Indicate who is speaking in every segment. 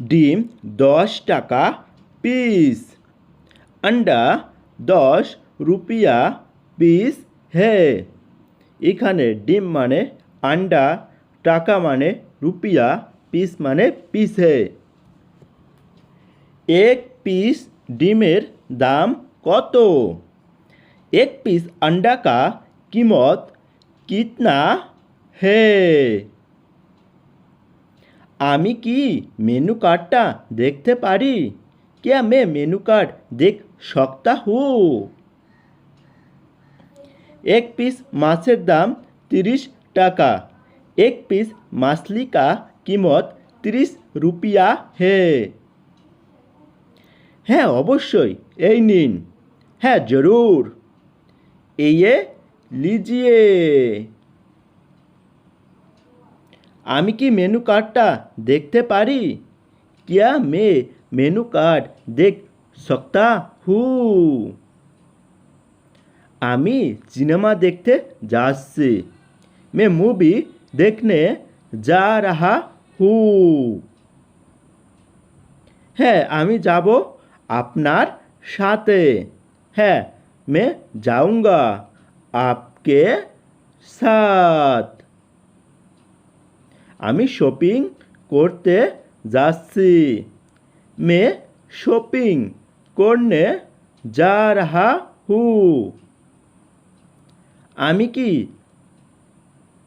Speaker 1: ডিম দশ টাকা পিস अंडा দশ রুপিয়া পিস হে এখানে ডিম মানে আন্ডা টাকা মানে রুপিয়া পিস মানে পিস হে এক পিস ডিমের দাম কত एक पीस अंडा का कीमत कितना है আমি কি মেনু কার্ডটা দেখতে পারি क्या मैं मेनू कार्ड देख सकता हूँ एक पीस মাছের দাম তিরিশ টাকা एक पीस मछली का कीमत তিরিশ রুপিয়া হে হ্যাঁ অবশ্যই এই নিন হ্যাঁ জরুর ये লিজিয়ে আমি কি মেনু কার্ডটা দেখতে পারি क्या मैं मेनू कार्ड देख सकता हूँ আমি সিনেমা দেখতে যাচ্ছি मैं मूवी देखने जा रहा हूँ হ্যাঁ আমি যাব আপনার সাথে হ্যাঁ मैं जाऊंगा आपके साथ আমি শপিং করতে যাচ্ছি। মে শপিং করনে যা রাহা হু। আমি কি,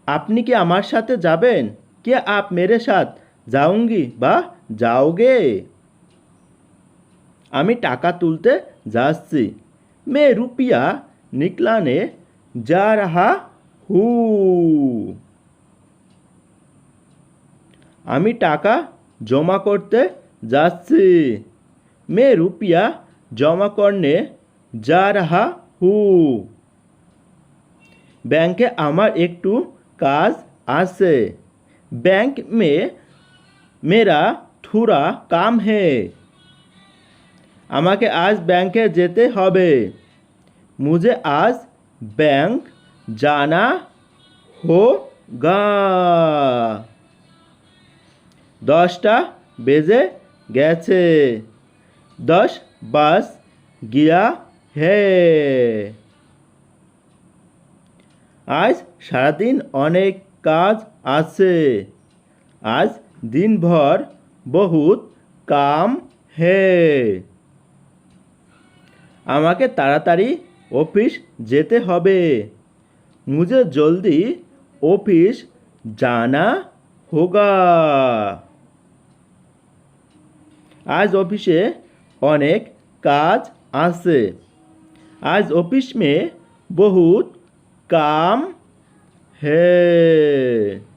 Speaker 1: আপনি কি আমার সাথে যাবেন? কে আপ মেরে সাথ যাউঙ্গি বা যাওগে? আমি টাকা তুলতে যাচ্ছি। মে রুপিয়া নিকলানে যা রাহা হু। আমি টাকা জমা করতে যাচ্ছি। মে রুপিয়া জমা করনে যা রাহা হু। ব্যাংকে আমার একটু কাজ আছে। ব্যাংক মে, মেরা থুরা কাম হে। আমাকে আজ ব্যাংকে যেতে হবে। মুঝে আজ ব্যাংক জানা হোগা দশটা বেজে গেছে। দশ বাস গিয়া হে। আজ সারাদিন অনেক কাজ আছে। আজ দিনভর বহুত কাম হে। আমাকে তাড়াতাড়ি অফিস যেতে হবে। মুঝে জলদি অফিস জানা হোগা। আজ অফিসে অনেক কাজ আছে। আজ অফিস মে বহুত কাম है